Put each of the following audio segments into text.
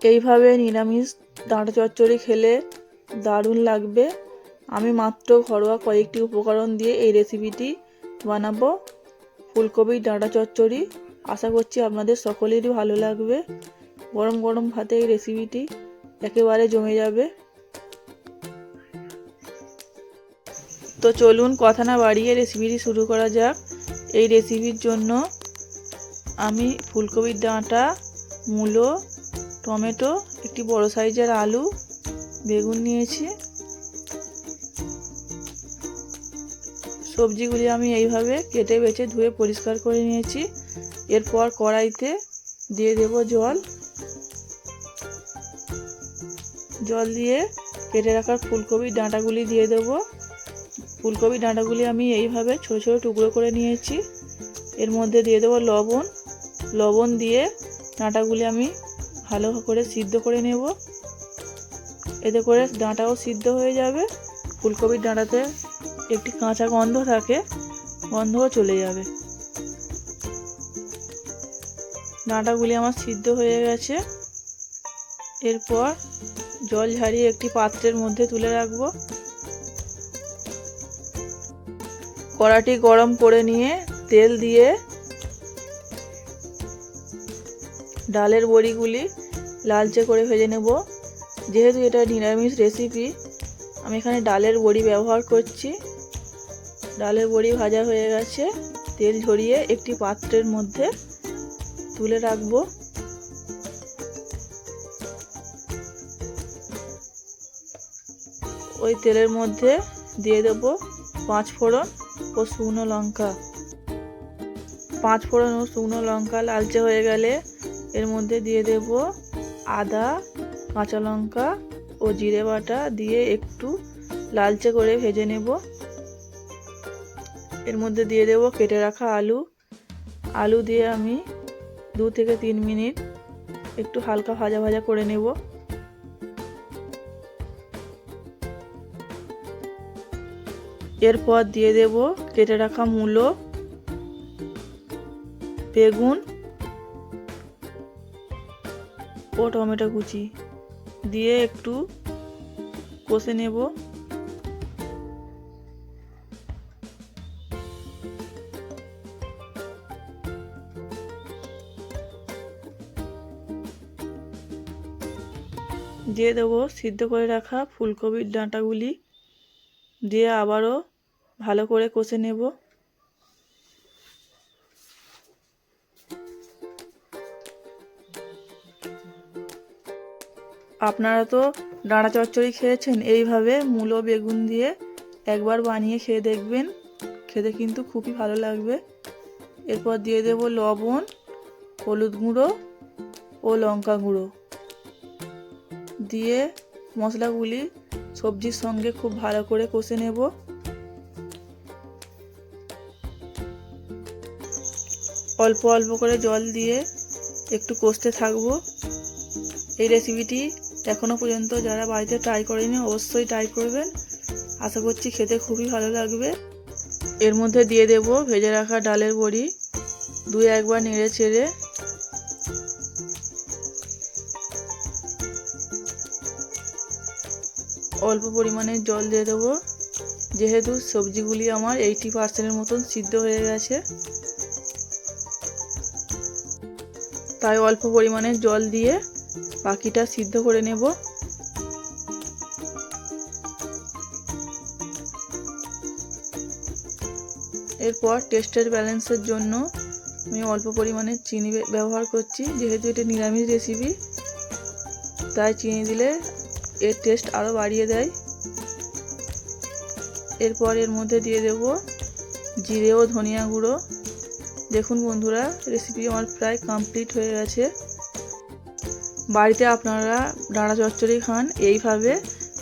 এইভাবে নিরামিষ ডাঁটা চচ্চড়ি খেলে দারুণ লাগবে। আমি মাত্র ঘরোয়া কয়েকটি উপকরণ দিয়ে এই রেসিপিটি বানাবো। ফুলকপির ডাঁটা চচ্চড়ি, আশা করছি আপনাদের সকলেরই ভালো লাগবে। গরম গরম ভাতে এই রেসিপিটি একেবারে জমে যাবে। তো চলুন কথা না বাড়িয়ে রেসিপিটি শুরু করা যাক। এই রেসিপির জন্য আমি ফুলকপির ডাঁটা, মূলো টমেটো, একটি বড় সাইজের আলু, বেগুন নিয়েছি। সবজিগুলি আমি এইভাবে কেটে বেছে ধুয়ে পরিষ্কার করে নিয়েছি। এরপর কড়াইতে দিয়ে দেব জল। জল দিয়ে কেটে রাখার ফুলকপির ডাঁটাগুলি দিয়ে দেব। ফুলকপির ডাঁটাগুলি আমি এইভাবে ছোটো ছোটো টুকরো করে নিয়েছি। এর মধ্যে দিয়ে দেবো লবণ। লবণ দিয়ে ডাঁটাগুলি আমি ভালো করে সিদ্ধ করে নেব। এতে করে ডাঁটাও সিদ্ধ হয়ে যাবে। ফুলকপির ডাঁটাতে একটি কাঁচা গন্ধ থাকে, গন্ধও চলে যাবে। ডাঁটাগুলি আমার সিদ্ধ হয়ে গেছে। এরপর জল ঝারিয়ে একটি পাত্রের মধ্যে তুলে রাখব। কড়াটি গরম করে নিয়ে তেল দিয়ে ডালের বড়িগুলি লালচে করে ভেজে নেব। যেহেতু এটা নিরামিষ রেসিপি আমি এখানে ডালের বড়ি ব্যবহার করছি। ডালের বড়ি ভাজা হয়ে গেছে। তেল ঝরিয়ে একটি পাত্রের মধ্যে তুলে রাখব। ওই তেলের মধ্যে দিয়ে দেব পাঁচ ফোড়ন ও শুকনো লঙ্কা। পাঁচ ফোড়ন ও শুকনো লঙ্কা লালচে হয়ে গেলে এর মধ্যে দিয়ে দেব আদা, কাঁচা লঙ্কা ও জিরে বাটা দিয়ে একটু লালচে করে ভেজে নেব। এর মধ্যে দিয়ে দেব কেটে রাখা আলু। আলু দিয়ে আমি দু থেকে তিন মিনিট একটু হালকা ভাজা ভাজা করে নেব। এরপর দিয়ে দেব কেটে রাখা মূলো, বেগুন ও টমেটো কুচি দিয়ে একটু কষে নেব। দিয়ে দেবো সিদ্ধ করে রাখা ফুলকপির ডাঁটাগুলি। দিয়ে আবারও ভালো করে কষে নেব। আপনারা তো ডাঁড়া চচ্চড়ি খেয়েছেন, এইভাবে মূলো, বেগুন দিয়ে একবার বানিয়ে খেয়ে দেখবেন। খেতে কিন্তু খুবই ভালো লাগবে। এরপর দিয়ে দেব লবণ, হলুদ গুঁড়ো ও লঙ্কা গুঁড়ো। দিয়ে মশলাগুলি সবজির সঙ্গে খুব ভালো করে কষে নেব। অল্প অল্প করে জল দিয়ে একটু কষতে থাকব। এই রেসিপিটি এখনও পর্যন্ত যারা বাড়িতে ট্রাই করেনি, অবশ্যই ট্রাই করবেন। আশা করছি খেতে খুবই ভালো লাগবে। এর মধ্যে দিয়ে দেব ভেজে রাখা ডালের বড়ি। দুই একবার নেড়ে চেড়ে। অল্প পরিমাণে জল দিয়ে দেবো। যেহেতু সবজিগুলি আমার এইটি পার্সেন্টের মতন সিদ্ধ হয়ে গেছে। তাই অল্প পরিমাণে জল দিয়ে বাকিটা সিদ্ধ করে নেব। এরপর টেস্টের ব্যালেন্সের জন্য আমি অল্প পরিমাণে চিনি ব্যবহার করছি, যেহেতু এটা নিরামিষ রেসিপি তাই চিনি দিলে এর টেস্ট আরও বাড়িয়ে দেয়। এরপর এর মধ্যে দিয়ে দেব জিরে ও ধনিয়া গুঁড়ো। দেখুন বন্ধুরা রেসিপি আমার প্রায় কমপ্লিট হয়ে গেছে। বাড়িতে আপনারা ডাঁড়া চচ্চড়ি খান, এইভাবে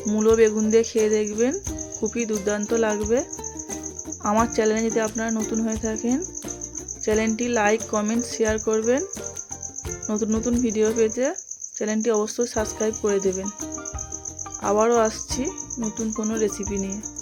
মূলো বেগুন দিয়ে খেয়ে দেখবেন, খুবই দুর্দান্ত লাগবে। আমার চ্যানেলে যদি আপনারা নতুন হয়ে থাকেন, চ্যানেলটি লাইক, কমেন্ট, শেয়ার করবেন। নতুন নতুন ভিডিও পেতে চ্যানেলটি অবশ্যই সাবস্ক্রাইব করে দেবেন। আবারও আসছি নতুন কোনো রেসিপি নিয়ে।